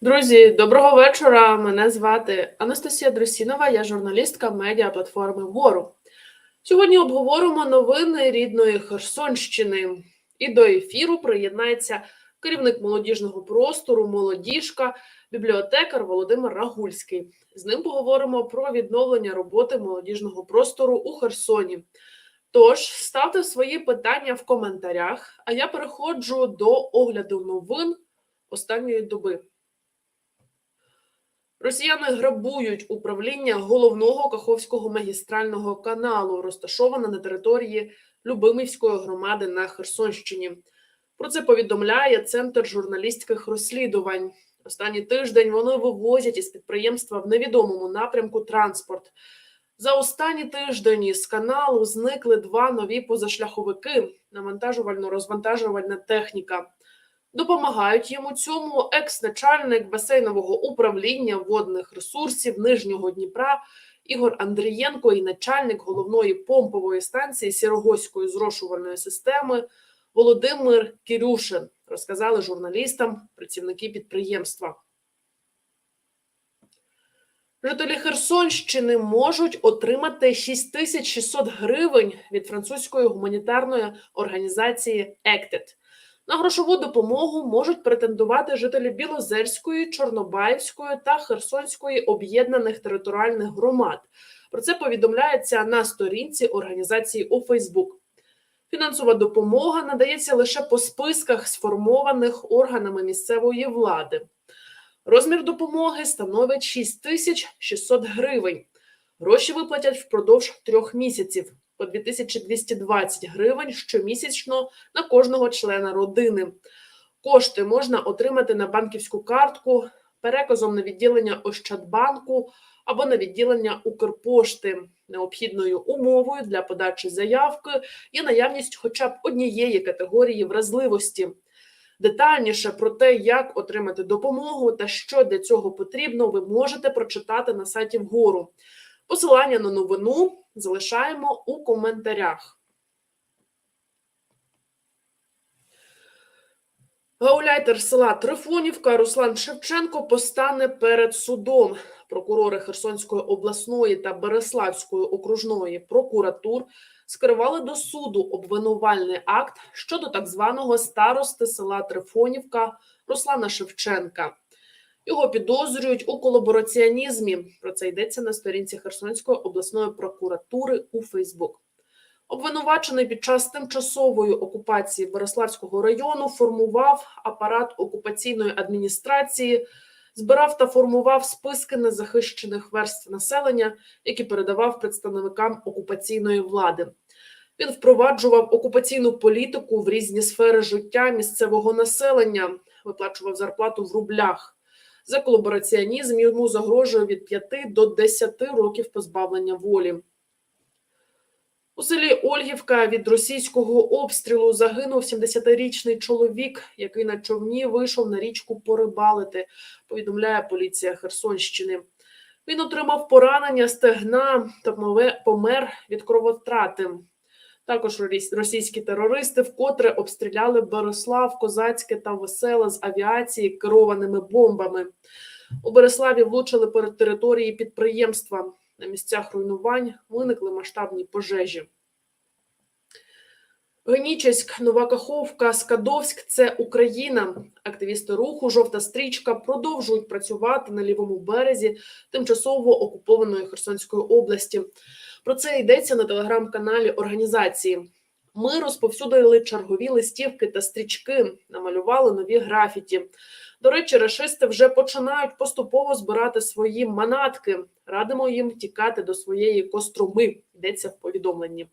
Друзі, доброго вечора. Мене звати Анастасія Друсінова, я журналістка медіа платформи Вгору. Сьогодні обговоримо новини рідної Херсонщини. І до ефіру приєднається керівник молодіжного простору, молодіжка, бібліотекар Володимир Рагульський. З ним поговоримо про відновлення роботи молодіжного простору у Херсоні. Тож ставте свої питання в коментарях, а я переходжу до огляду новин останньої доби. Росіяни грабують управління головного Каховського магістрального каналу, розташоване на території Любимівської громади на Херсонщині. Про це повідомляє Центр журналістських розслідувань. Останній тиждень вони вивозять із підприємства в невідомому напрямку транспорт. За останні тиждень із каналу зникли два нові позашляховики, навантажувально-розвантажувальна техніка. Допомагають йому цьому екс-начальник басейнового управління водних ресурсів Нижнього Дніпра Ігор Андрієнко і начальник головної помпової станції Сірогоської зрошувальної системи Володимир Кірюшин, розказали журналістам працівники підприємства. Жителі Херсонщини можуть отримати 6600 гривень від французької гуманітарної організації «Ектед». На грошову допомогу можуть претендувати жителі Білозерської, Чорнобаївської та Херсонської об'єднаних територіальних громад. Про це повідомляється на сторінці організації у Фейсбук. Фінансова допомога надається лише по списках, сформованих органами місцевої влади. Розмір допомоги становить 6600 гривень. Гроші виплатять впродовж трьох місяців по 2220 гривень щомісячно на кожного члена родини. Кошти можна отримати на банківську картку, переказом на відділення Ощадбанку або на відділення Укрпошти. Необхідною умовою для подачі заявки є наявність хоча б однієї категорії вразливості. Детальніше про те, як отримати допомогу та що для цього потрібно, ви можете прочитати на сайті вгору. Посилання на новину залишаємо у коментарях. Гауляйтер села Трифонівка Руслан Шевченко постане перед судом. Прокурори Херсонської обласної та Береславської окружної прокуратур скерували до суду обвинувальний акт щодо так званого старости села Трифонівка Руслана Шевченка. Його підозрюють у колабораціонізмі. Про це йдеться на сторінці Херсонської обласної прокуратури у Фейсбук. Обвинувачений під час тимчасової окупації Бориславського району формував апарат окупаційної адміністрації, збирав та формував списки незахищених верств населення, які передавав представникам окупаційної влади. Він впроваджував окупаційну політику в різні сфери життя місцевого населення, виплачував зарплату в рублях. За колабораціонізм йому загрожує від 5 до 10 років позбавлення волі. У селі Ольгівка від російського обстрілу загинув 70-річний чоловік, який на човні вийшов на річку порибалити, повідомляє поліція Херсонщини. Він отримав поранення стегна та помер від кровотрати. Також російські терористи вкотре обстріляли Борислав, Козацьке та Веселе з авіації керованими бомбами. У Береславі влучили перед території підприємства. На місцях руйнувань виникли масштабні пожежі. Генічеськ, Нова Каховка, Скадовськ це Україна. Активісти руху Жовта стрічка продовжують працювати на лівому березі тимчасово окупованої Херсонської області. Про це йдеться на телеграм-каналі організації. Ми розповсюдили чергові листівки та стрічки, намалювали нові графіті. До речі, рашисти вже починають поступово збирати свої манатки. Радимо їм тікати до своєї коструми. Йдеться в повідомленні.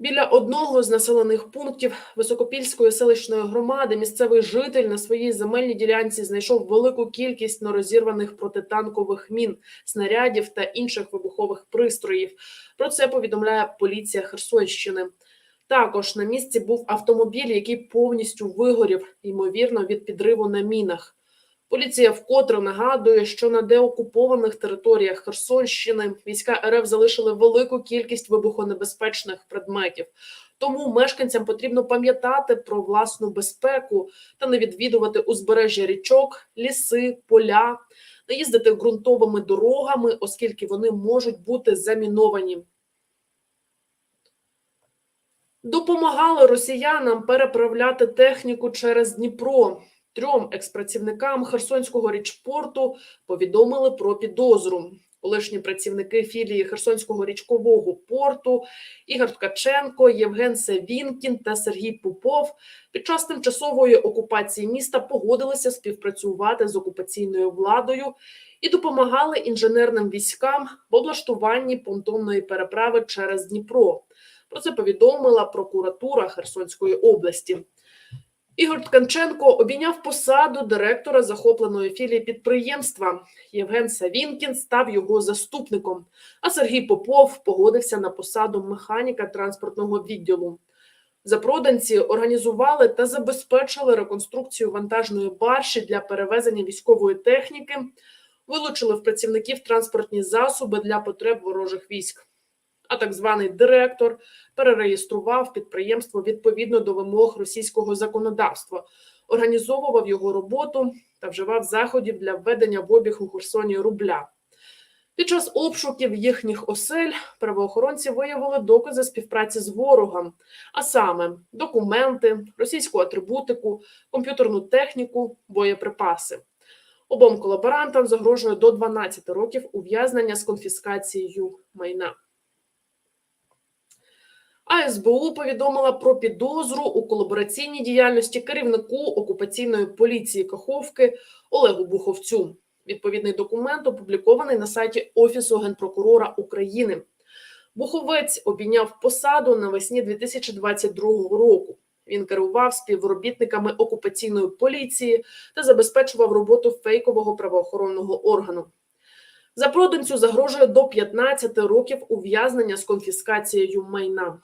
Біля одного з населених пунктів Високопільської селищної громади місцевий житель на своїй земельній ділянці знайшов велику кількість нерозірваних протитанкових мін, снарядів та інших вибухових пристроїв. Про це повідомляє поліція Херсонщини. Також на місці був автомобіль, який повністю вигорів, ймовірно, від підриву на мінах. Поліція вкотре нагадує, що на деокупованих територіях Херсонщини війська РФ залишили велику кількість вибухонебезпечних предметів. Тому мешканцям потрібно пам'ятати про власну безпеку та не відвідувати узбережжя річок, ліси, поля, не їздити ґрунтовими дорогами, оскільки вони можуть бути заміновані. Допомагали росіянам переправляти техніку через Дніпро. Трьом експрацівникам Херсонського річпорту повідомили про підозру. Колишні працівники філії Херсонського річкового порту Ігор Ткаченко, Євген Савінкін та Сергій Попов під час тимчасової окупації міста погодилися співпрацювати з окупаційною владою і допомагали інженерним військам в облаштуванні понтонної переправи через Дніпро. Про це повідомила прокуратура Херсонської області. Ігор Тканченко обійняв посаду директора захопленої філії підприємства. Євген Савінкін став його заступником, а Сергій Попов погодився на посаду механіка транспортного відділу. Запроданці організували та забезпечили реконструкцію вантажної барші для перевезення військової техніки, вилучили в працівників транспортні засоби для потреб ворожих військ. А так званий директор перереєстрував підприємство відповідно до вимог російського законодавства, організовував його роботу та вживав заходів для введення в обіг у Херсоні рубля. Під час обшуків їхніх осель правоохоронці виявили докази співпраці з ворогом, а саме документи, російську атрибутику, комп'ютерну техніку, боєприпаси. Обом колаборантам загрожує до 12 років ув'язнення з конфіскацією майна. А СБУ повідомила про підозру у колабораційній діяльності керівнику окупаційної поліції Каховки Олегу Буховцю. Відповідний документ опублікований на сайті Офісу генпрокурора України. Буховець обійняв посаду навесні 2022 року. Він керував співробітниками окупаційної поліції та забезпечував роботу фейкового правоохоронного органу. Запроданцю загрожує до 15 років ув'язнення з конфіскацією майна.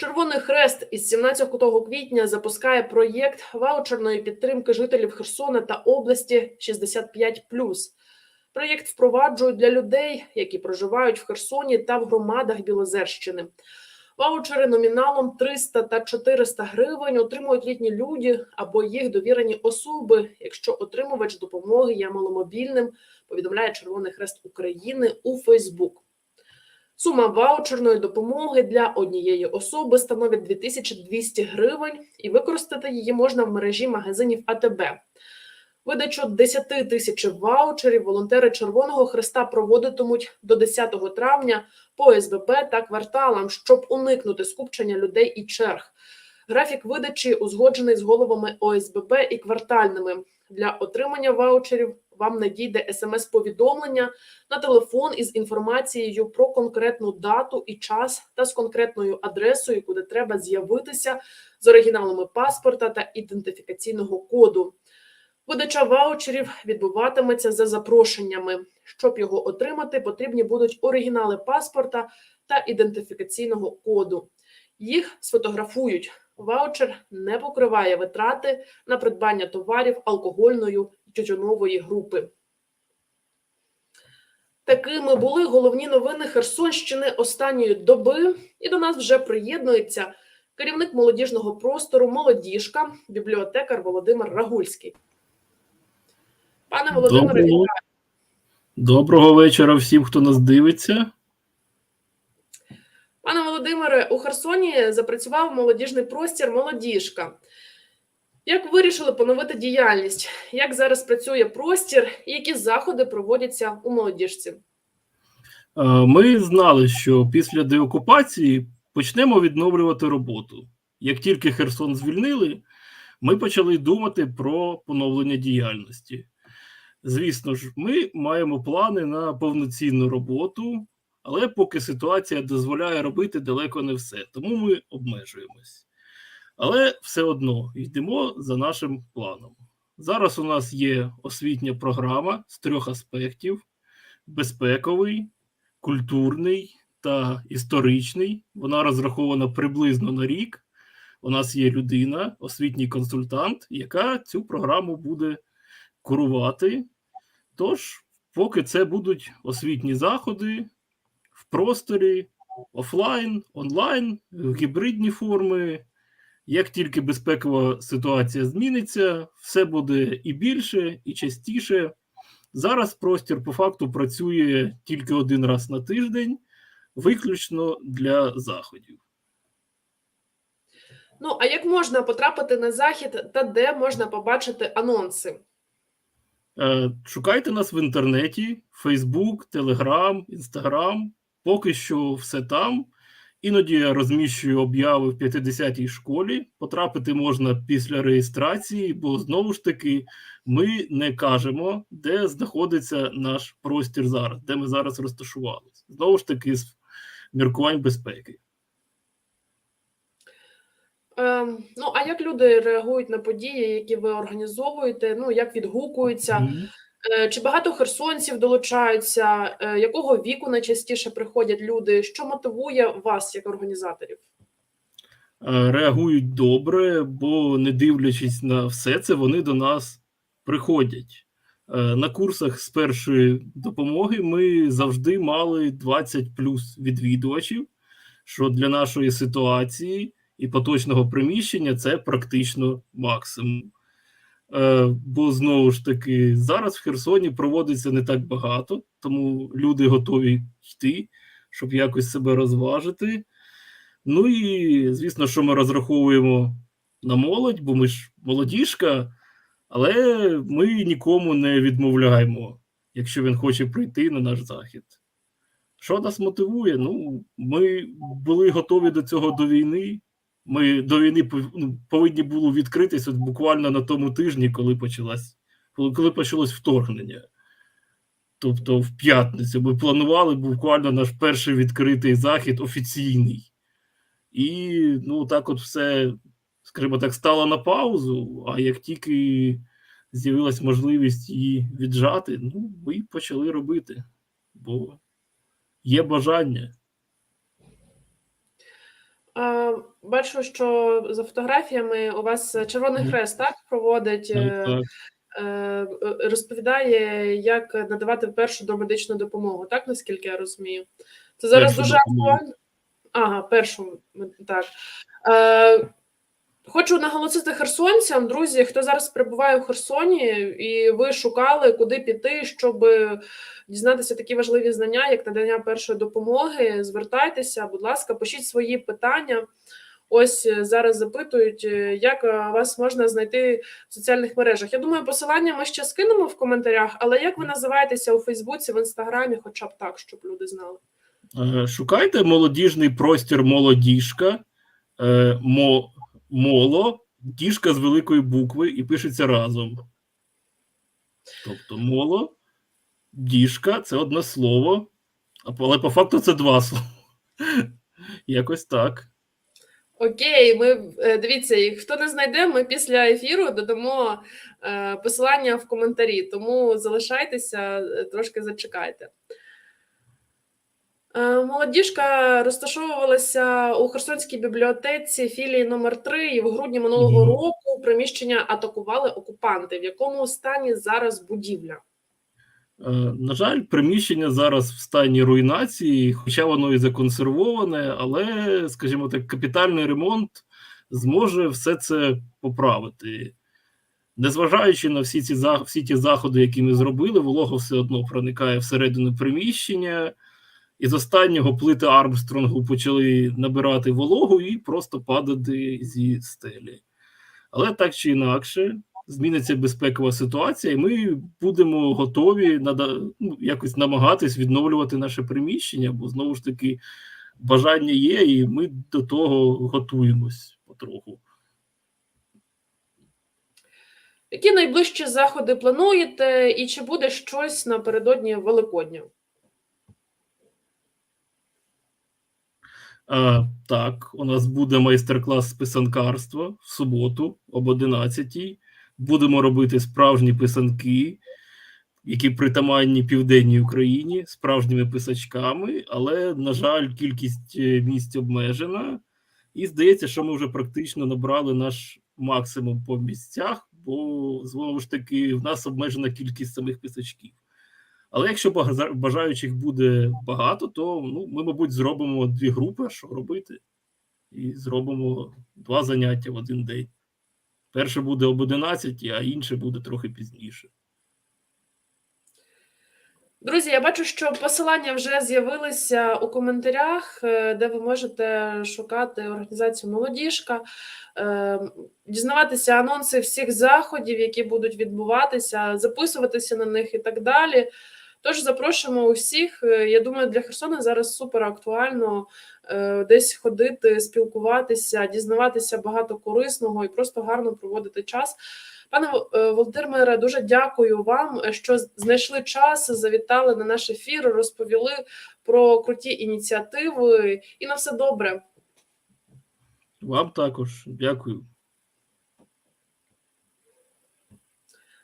Червоний Хрест із 17 квітня запускає проєкт ваучерної підтримки жителів Херсона та області 65+. Проєкт впроваджують для людей, які проживають в Херсоні та в громадах Білозерщини. Ваучери номіналом 300 та 400 гривень отримують літні люди або їх довірені особи, якщо отримувач допомоги є маломобільним, повідомляє Червоний Хрест України у Фейсбук. Сума ваучерної допомоги для однієї особи становить 2200 гривень, і використати її можна в мережі магазинів АТБ. Видачу 10 тисяч ваучерів волонтери Червоного Хреста проводитимуть до 10 травня по СББ та кварталам, щоб уникнути скупчення людей і черг. Графік видачі узгоджений з головами ОСББ і квартальними. Для отримання ваучерів вам надійде смс-повідомлення на телефон із інформацією про конкретну дату і час та з конкретною адресою, куди треба з'явитися з оригіналами паспорта та ідентифікаційного коду. Видача ваучерів відбуватиметься за запрошеннями. Щоб його отримати, потрібні будуть оригінали паспорта та ідентифікаційного коду. Їх сфотографують. Ваучер не покриває витрати на придбання товарів алкогольної і тютюнової групи. Такими були головні новини Херсонщини останньої доби. І до нас вже приєднується керівник молодіжного простору Молодіжка, бібліотекар Володимир Рагульський. Пане Володимире, Доброго, доброго вечора всім, хто нас дивиться. Пане Володимире, у Херсоні запрацював молодіжний простір Молодіжка. Як вирішили поновити діяльність? Як зараз працює простір і які заходи проводяться у молодіжці? Е, Ми знали, що після деокупації почнемо відновлювати роботу. Як тільки Херсон звільнили, ми почали думати про поновлення діяльності. Звісно ж, ми маємо плани на повноцінну роботу, але поки ситуація дозволяє робити далеко не все, тому ми обмежуємось. Але все одно йдемо за нашим планом. Зараз у нас є освітня програма з трьох аспектів: безпековий, культурний та історичний. Вона розрахована приблизно на рік. У нас є людина, освітній консультант, яка цю програму буде курувати. Тож, поки це будуть освітні заходи в просторі офлайн, онлайн, гібридні форми. Як тільки безпекова ситуація зміниться, все буде і більше, і частіше. Зараз простір по факту працює тільки один раз на тиждень, виключно для заходів. Ну а як можна потрапити на захід та де можна побачити анонси? Е, Шукайте нас в інтернеті: Facebook, Telegram, Instagram. Поки що все там. Іноді я розміщую обяви в 50-й школі. Потрапити можна після реєстрації, бо знову ж таки ми не кажемо, де знаходиться наш простір зараз, де ми зараз розташувалися. Знову ж таки, з міркувань безпеки. Ем, ну а як люди реагують на події, які ви організовуєте? Ну як відгукуються? Мгм. Е, Чи багато херсонців долучаються? Е, Якого віку найчастіше приходять люди? Що мотивує вас як організаторів? Е, реагують добре, бо не дивлячись на все це, вони до нас приходять. Е, На курсах з першої допомоги ми завжди мали 20 плюс відвідувачів, що для нашої ситуації і поточного приміщення це практично максимум. Е, Бо знову ж таки, зараз в Херсоні проводиться не так багато, тому люди готові йти, щоб якось себе розважити. Ну і звісно, що ми розраховуємо на молодь, бо ми ж молодіжка, але ми нікому не відмовляємо, якщо він хоче прийти на наш захід. Що нас мотивує? Ну, ми були готові до цього до війни. Ми до війни ну, повинні були відкритися от буквально на тому тижні, коли почалась, коли, почалось вторгнення. Тобто в п'ятницю ми планували буквально наш перший відкритий захід офіційний. І ну так от все, скажімо так, стало на паузу. А як тільки з'явилась можливість її віджати, ну ми почали робити, бо є бажання. Е, Бачу, що за фотографіями у вас Червоний Хрест так проводить, Так, е, е, розповідає, як надавати першу домедичну допомогу, так наскільки я розумію. Це зараз Першу дуже актуально. Ага, першу так. Хочу наголосити херсонцям, друзі, хто зараз перебуває в Херсоні, і ви шукали, куди піти, щоб дізнатися такі важливі знання, як надання першої допомоги. Звертайтеся, будь ласка, пишіть свої питання. Ось е, зараз запитують, е, як е, вас можна знайти в соціальних мережах. Я думаю, посилання ми ще скинемо в коментарях, але як ви називаєтеся у Фейсбуці, в інстаграмі, хоча б так, щоб люди знали. Шукайте молодіжний простір молодіжка, мо, моло, діжка з великої букви і пишеться разом. Тобто моло, діжка це одне слово, але по факту це два слова. Якось так. Окей, ми е, дивіться, хто не знайде, ми після ефіру додамо е, посилання в коментарі, тому залишайтеся, е, трошки зачекайте. Е, Молодіжка розташовувалася у Херсонській бібліотеці філії номер 3 і в грудні минулого року приміщення атакували окупанти. В якому стані зараз будівля? Е, На жаль, приміщення зараз в стані руйнації, хоча воно і законсервоване, але, скажімо так, капітальний ремонт зможе все це поправити. Незважаючи на всі ці всі ті заходи, які ми зробили, волога все одно проникає всередину приміщення. І з останнього плити Армстронгу почали набирати вологу і просто падати зі стелі. Але так чи інакше, зміниться безпекова ситуація, і ми будемо готові нада, ну, якось намагатись відновлювати наше приміщення, бо знову ж таки бажання є, і ми до того готуємось потроху. Які найближчі заходи плануєте, і чи буде щось напередодні Великодня? А, так, у нас буде майстер-клас з писанкарства в суботу об 11 Будемо робити справжні писанки, які притаманні південній Україні, справжніми писачками, але, на жаль, кількість е, місць обмежена. І здається, що ми вже практично набрали наш максимум по місцях, бо знову ж таки в нас обмежена кількість самих писачків. Але якщо бажа- бажаючих буде багато, то ну, ми, мабуть, зробимо дві групи, що робити, і зробимо два заняття в один день. Перше буде об 11, а інше буде трохи пізніше. Друзі, я бачу, що посилання вже з'явилися у коментарях, е, де ви можете шукати організацію Молодіжка, е, дізнаватися анонси всіх заходів, які будуть відбуватися, записуватися на них і так далі. Тож запрошуємо усіх. Е, Я думаю, для Херсона зараз супер актуально е, десь ходити, спілкуватися, дізнаватися багато корисного і просто гарно проводити час. Пане е, Володимире, дуже дякую вам, що знайшли час, завітали на наш ефір, розповіли про круті ініціативи і на все добре. Вам також дякую.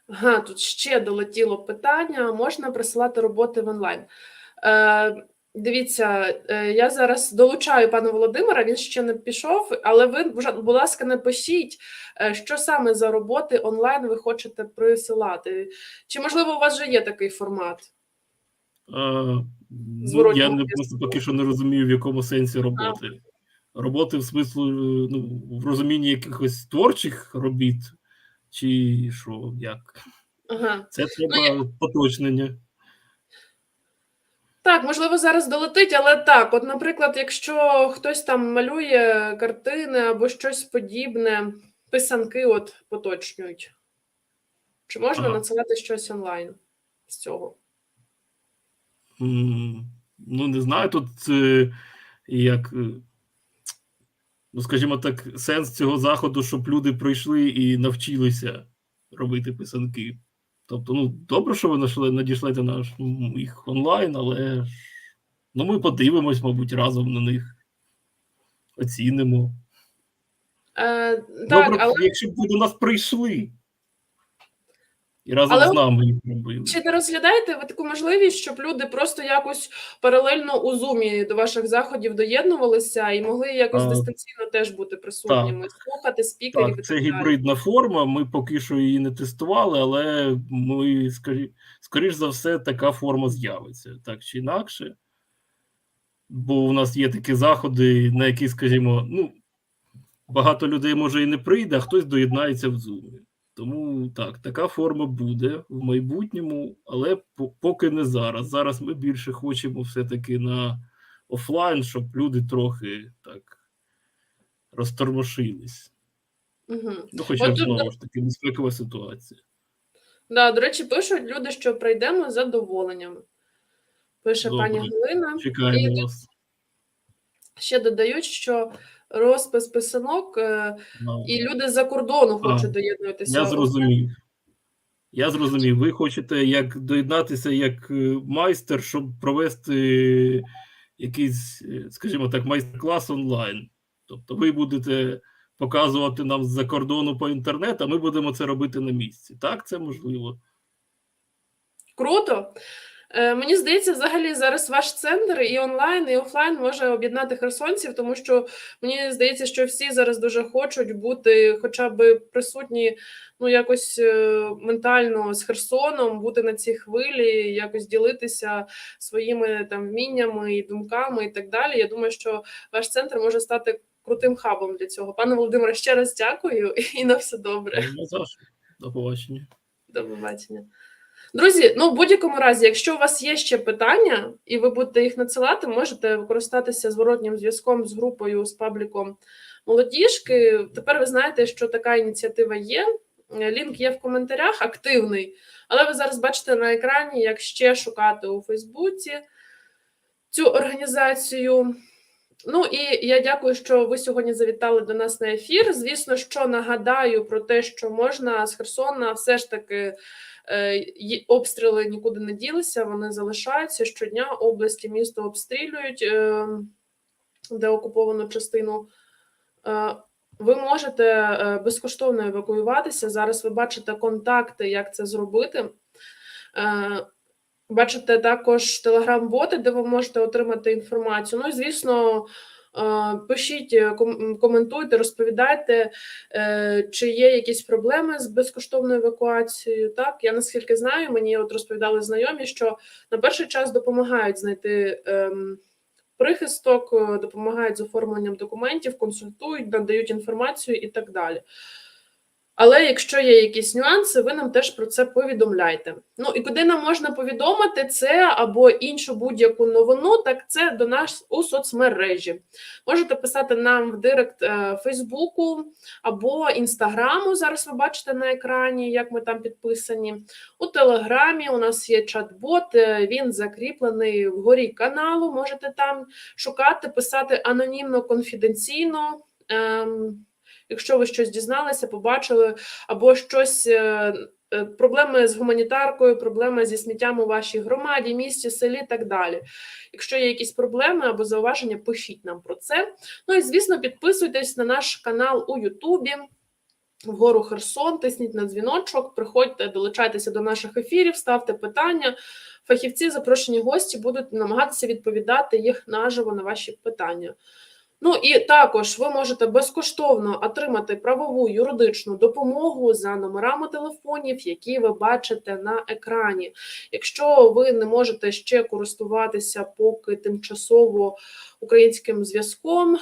Ага, тут ще долетіло питання: можна присилати роботи в онлайн? Е, дивіться, е, я зараз долучаю пана Володимира, він ще не пішов, але ви, будь ласка, напишіть, е, що саме за роботи онлайн ви хочете присилати. Чи, можливо, у вас вже є такий формат? А, ну, я не просто поки що не розумію, в якому сенсі роботи. Роботи в смислу, е, ну, в розумінні якихось творчих робіт, чи що, як? Ага. Це треба поточнення. Так, можливо, зараз долетить, але так, от, наприклад, якщо хтось там малює картини або щось подібне, писанки от поточнюють. Чи можна Ага. надсилати щось онлайн з цього? Ну, не знаю, тут е, як, е, ну, скажімо так, сенс цього заходу, щоб люди прийшли і навчилися робити писанки. Тобто, ну, добре, що ви знайшли, надішлете наш ну, їх онлайн, але ну, ми подивимось, мабуть, разом на них, оцінимо. Е, так, добре, але якщо б ви до нас прийшли і разом Але з нами їх робили. чи не розглядаєте ви таку можливість, щоб люди просто якось паралельно у зумі до ваших заходів доєднувалися і могли якось А, дистанційно теж бути присутніми, слухати спікерів Так, це так гібридна форма. Ми поки що її не тестували, але ми скорі, скоріш за все, така форма з'явиться так чи інакше. Бо у нас є такі заходи, на які, скажімо, ну, багато людей може і не прийде, а хтось доєднається в Zoom. Тому так, така форма буде в майбутньому, але поки не зараз. Зараз ми більше хочемо все-таки на офлайн, щоб люди трохи так розтормошились. Угу. Ну, хоча От знову ж таки безпекова ситуація. Да, до речі, пишуть люди, що прийдемо з задоволенням. Пише Добре. пані Галина. Чекаємо І вас. ще додають, що розпис писанок е, На- і люди з-за кордону А, хочуть доєднуватися. Я зрозумів. Я зрозумів. Ви хочете як доєднатися як е, майстер, щоб провести якийсь, е, скажімо так, майстер-клас онлайн. Тобто ви будете показувати нам з-за кордону по інтернету, а ми будемо це робити на місці. Так, це можливо. Круто. Е, Мені здається, взагалі зараз ваш центр і онлайн, і офлайн може об'єднати херсонців, тому що мені здається, що всі зараз дуже хочуть бути хоча б присутні ну, якось е, ментально з Херсоном, бути на цій хвилі, якось ділитися своїми там вміннями і думками і так далі. Я думаю, що ваш центр може стати крутим хабом для цього. Пане Володимире, ще раз дякую і на все добре. До побачення. До побачення. Друзі, ну в будь-якому разі, якщо у вас є ще питання, і ви будете їх надсилати, можете використатися зворотнім зв'язком з групою з пабліком молодіжки. Тепер ви знаєте, що така ініціатива є. Е, Лінк є в коментарях, активний. Але ви зараз бачите на екрані, як ще шукати у Фейсбуці цю організацію. Ну і я дякую, що ви сьогодні завітали до нас на ефір. Звісно, що нагадаю про те, що можна з Херсона все ж таки е, обстріли нікуди не ділися, вони залишаються щодня. Області місто обстрілюють е, деокуповану частину. Е, ви можете безкоштовно евакуюватися. Зараз ви бачите контакти, як це зробити. Бачите також телеграм-боти, де ви можете отримати інформацію. Ну і звісно, Е, Пишіть, е, коментуйте, розповідайте, е, чи є якісь проблеми з безкоштовною евакуацією. Так, я наскільки знаю, мені от розповідали знайомі, що на перший час допомагають знайти ем, прихисток, допомагають з оформленням документів, консультують, надають інформацію і так далі. Але якщо є якісь нюанси, ви нам теж про це повідомляйте. Ну і куди нам можна повідомити це або іншу будь-яку новину, так це до нас у соцмережі. Можете писати нам в директ е, Фейсбуку або Інстаграму. Зараз ви бачите на екрані, як ми там підписані. У Телеграмі у нас є чат-бот, е, він закріплений вгорі каналу. Можете там шукати, писати анонімно, конфіденційно. Якщо ви щось дізналися, побачили, або щось е, е, проблеми з гуманітаркою, проблеми зі сміттям у вашій громаді, місті, селі, і так далі. Якщо є якісь проблеми або зауваження, пишіть нам про це. Ну і звісно, підписуйтесь на наш канал у Ютубі. Вгору Херсон, тисніть на дзвіночок, приходьте, долучайтеся до наших ефірів, ставте питання. Фахівці, запрошені гості, будуть намагатися відповідати їх наживо на ваші питання. Ну і також ви можете безкоштовно отримати правову юридичну допомогу за номерами телефонів, які ви бачите на екрані. Якщо ви не можете ще користуватися поки тимчасово українським зв'язком.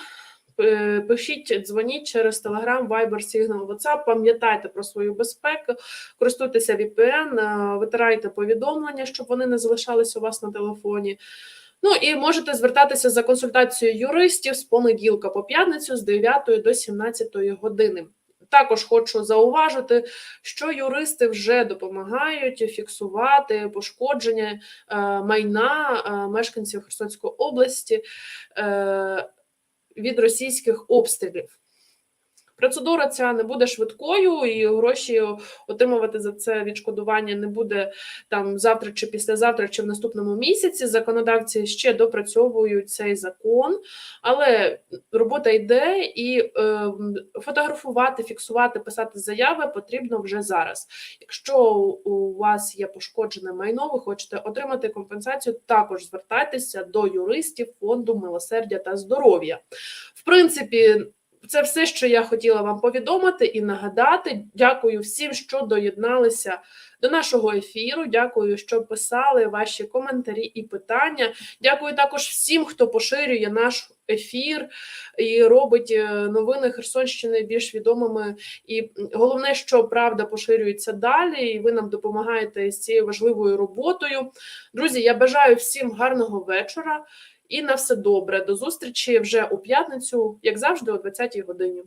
е, Пишіть, дзвоніть через Telegram, Viber, Signal, WhatsApp, пам'ятайте про свою безпеку, користуйтеся VPN, е, витирайте повідомлення, щоб вони не залишалися у вас на телефоні. Ну і можете звертатися за консультацією юристів з понеділка по п'ятницю з 9 до 17 години. Також хочу зауважити, що юристи вже допомагають фіксувати пошкодження е, майна е, мешканців Херсонської області е, від російських обстрілів. Процедура ця не буде швидкою, і гроші отримувати за це відшкодування не буде там завтра чи післязавтра, чи в наступному місяці. Законодавці ще допрацьовують цей закон, але робота йде і е, фотографувати, фіксувати, писати заяви потрібно вже зараз. Якщо у вас є пошкоджене майно, ви хочете отримати компенсацію, також звертайтеся до юристів фонду милосердя та здоров'я. В принципі. Це все, що я хотіла вам повідомити і нагадати. Дякую всім, що доєдналися до нашого ефіру. Дякую, що писали ваші коментарі і питання. Дякую також всім, хто поширює наш ефір і робить е, новини Херсонщини більш відомими. І головне, що правда поширюється далі, і ви нам допомагаєте з цією важливою роботою. Друзі, я бажаю всім гарного вечора. І на все добре. До зустрічі вже у п'ятницю, як завжди, о 20-й годині.